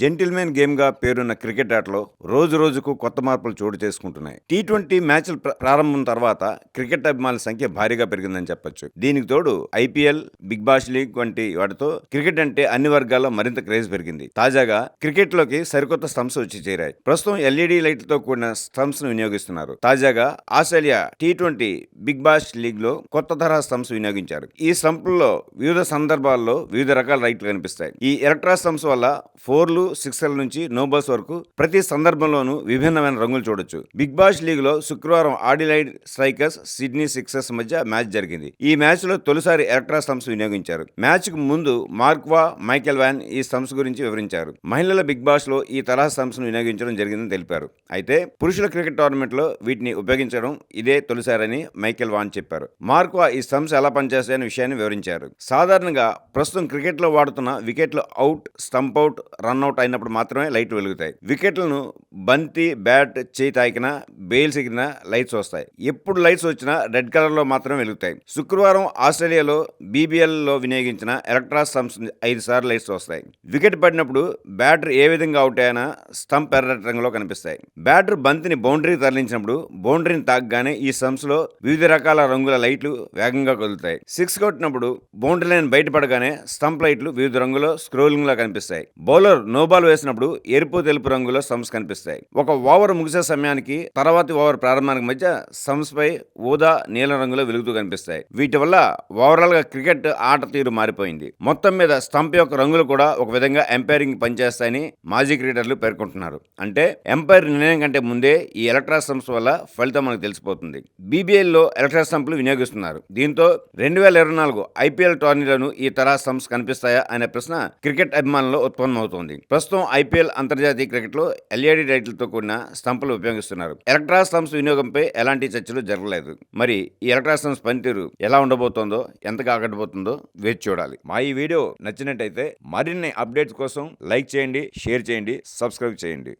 Gentlemen గేమ్గా పేరున్న cricket ఆటలో రోజు రోజుకు కొత్త మార్పులు చోటు చేసుకుంటున్నాయి. టీ ట్వంటీ మ్యాచ్ల ప్రారంభం తర్వాత క్రికెట్ అభిమానుల సంఖ్య భారీగా పెరిగిందని చెప్పొచ్చు. దీనికి తోడు ఐపీఎల్ బిగ్ బాష్ లీగ్ వంటి వాటితో క్రికెట్ అంటే అన్ని వర్గాల్లో మరింత క్రేజ్ పెరిగింది. తాజాగా క్రికెట్లోకి సరికొత్త స్టంప్స్ వచ్చి చేరాయి. ప్రస్తుతం ఎల్ఈడి లైట్లతో కూడిన స్టంప్స్ను వినియోగిస్తున్నారు. తాజాగా Australia T twenty Big Bash లీగ్లో కొత్త తరహా స్టంప్స్ వినియోగించారు. ఈ స్టంపుల్లో వివిధ సందర్భాల్లో వివిధ రకాల లైట్లు కనిపిస్తాయి. ఈ ఎలక్ట్రా స్టంప్స్ వల్ల ఫోర్లు సిక్సర్ల నుంచి నోబల్స్ వరకు ప్రతి సందర్భంలోనూ విభిన్నమైన రంగులు చూడొచ్చు. బిగ్ బాష్ లీగ్లో శుక్రవారం ఆడిలైడ్ స్ట్రైకర్స్ సిడ్నీ సిక్సర్స్ మధ్య మ్యాచ్ జరిగింది. ఈ మ్యాచ్లో తొలిసారి ఎలక్ట్రా స్టంప్స్ వినియోగించారు. మ్యాచ్కు ముందు మార్క్వా మైకెల్ వ్యాన్ ఈ స్టంప్స్ గురించి వివరించారు. మహిళల బిగ్ బాష్లో ఈ తరహా స్టంప్స్ను వినియోగించడం జరిగిందని తెలిపారు. అయితే పురుషుల క్రికెట్ టోర్నమెంట్లో వీటిని ఉపయోగించడం ఇదే తొలిసారని మైకెల్ వాన్ చెప్పారు. మార్క్వా ఈ స్టంప్స్ ఎలా పనిచేస్తాయనే విషయాన్ని వివరించారు. సాధారణంగా ప్రస్తుతం క్రికెట్లో వాడుతున్న వికెట్లు అవుట్ స్టంప్ అవుట్ రన్అట్ అయినప్పుడు మాత్రమే లైట్ వెలుగుతాయి. వికెట్లను బంతి బ్యాట్ చేయి తాకినా బెయిల్స్ ఎగిన లైట్స్ వస్తాయి. ఎప్పుడు లైట్స్ వచ్చినా రెడ్ కలర్లో మాత్రమే వెలుగుతాయి. శుక్రవారం ఆస్ట్రేలియాలో బీబీఎల్లో వినియోగించిన ఎలక్ట్రా స్టంప్స్ ఐదు సార్లు లైట్స్ వస్తాయి. వికెట్ పడినప్పుడు బ్యాటర్ ఏ విధంగా అవుట్ అయినా స్టంప్ ఎర్ర రంగులో కనిపిస్తాయి. బ్యాటర్ బంతిని బౌండరీకి తరలించినప్పుడు బౌండరీని తాకగానే ఈ స్టంప్స్లో వివిధ రకాల రంగుల లైట్లు వేగంగా కదులుతాయి. సిక్స్ కొట్టినప్పుడు బౌండరీ లైన్ బయటపడగానే స్టంప్ లైట్లు వివిధ రంగులో స్క్రోలింగ్ లా కనిపిస్తాయి. బౌలర్ నో బాల్ వేసినప్పుడు ఎరుపు తెలుపు రంగులో సమ్స్ కనిపిస్తాయి. ఒక ఓవర్ ముగిసే సమయానికి తర్వాతి ఓవర్ ప్రారంభానికి మధ్య సమ్స్ పై ఊదా నీలం రంగులో వెలుగుతూ కనిపిస్తాయి. వీటి వల్ల ఓవరాల్గా క్రికెట్ ఆట తీరు మారిపోయింది. మొత్తం మీద స్టంప్ యొక్క రంగులు కూడా ఒక విధంగా ఎంపైరింగ్ పనిచేస్తాయని మాజీ క్రికెటర్లు పేర్కొంటున్నారు. అంటే ఎంపైర్ నిర్ణయం కంటే ముందే ఈ ఎలక్ట్రా స్టంప్స్ వల్ల ఫలితం మనకు తెలిసిపోతుంది. బీబీఎల్లో ఎలక్ట్రా స్టంప్లు వినియోగిస్తున్నారు. దీంతో రెండు వేల ఇరవై నాలుగు ఐపీఎల్ టోర్నీలను ఈ తరహా స్టంప్స్ కనిపిస్తాయా అనే ప్రశ్న క్రికెట్ అభిమానుల్లో ఉత్పన్నమవుతోంది. ప్రస్తుతం ఐపీఎల్ అంతర్జాతీయ క్రికెట్లో ఎల్ఈడి లైట్లతో కూడిన స్టంపులు ఉపయోగిస్తున్నారు. ఎలక్ట్రా స్టంప్స్ వినియోగంపై ఎలాంటి చర్చలు జరగలేదు. మరి ఈ ఎలక్ట్రా స్టంప్స్ పనితీరు ఎలా ఉండబోతోందో ఎంతగా ఆకట్టబోతుందో వేచి చూడాలి. మా ఈ వీడియో నచ్చినట్టయితే మరిన్ని అప్డేట్స్ కోసం లైక్ చేయండి షేర్ చేయండి సబ్స్క్రైబ్ చేయండి.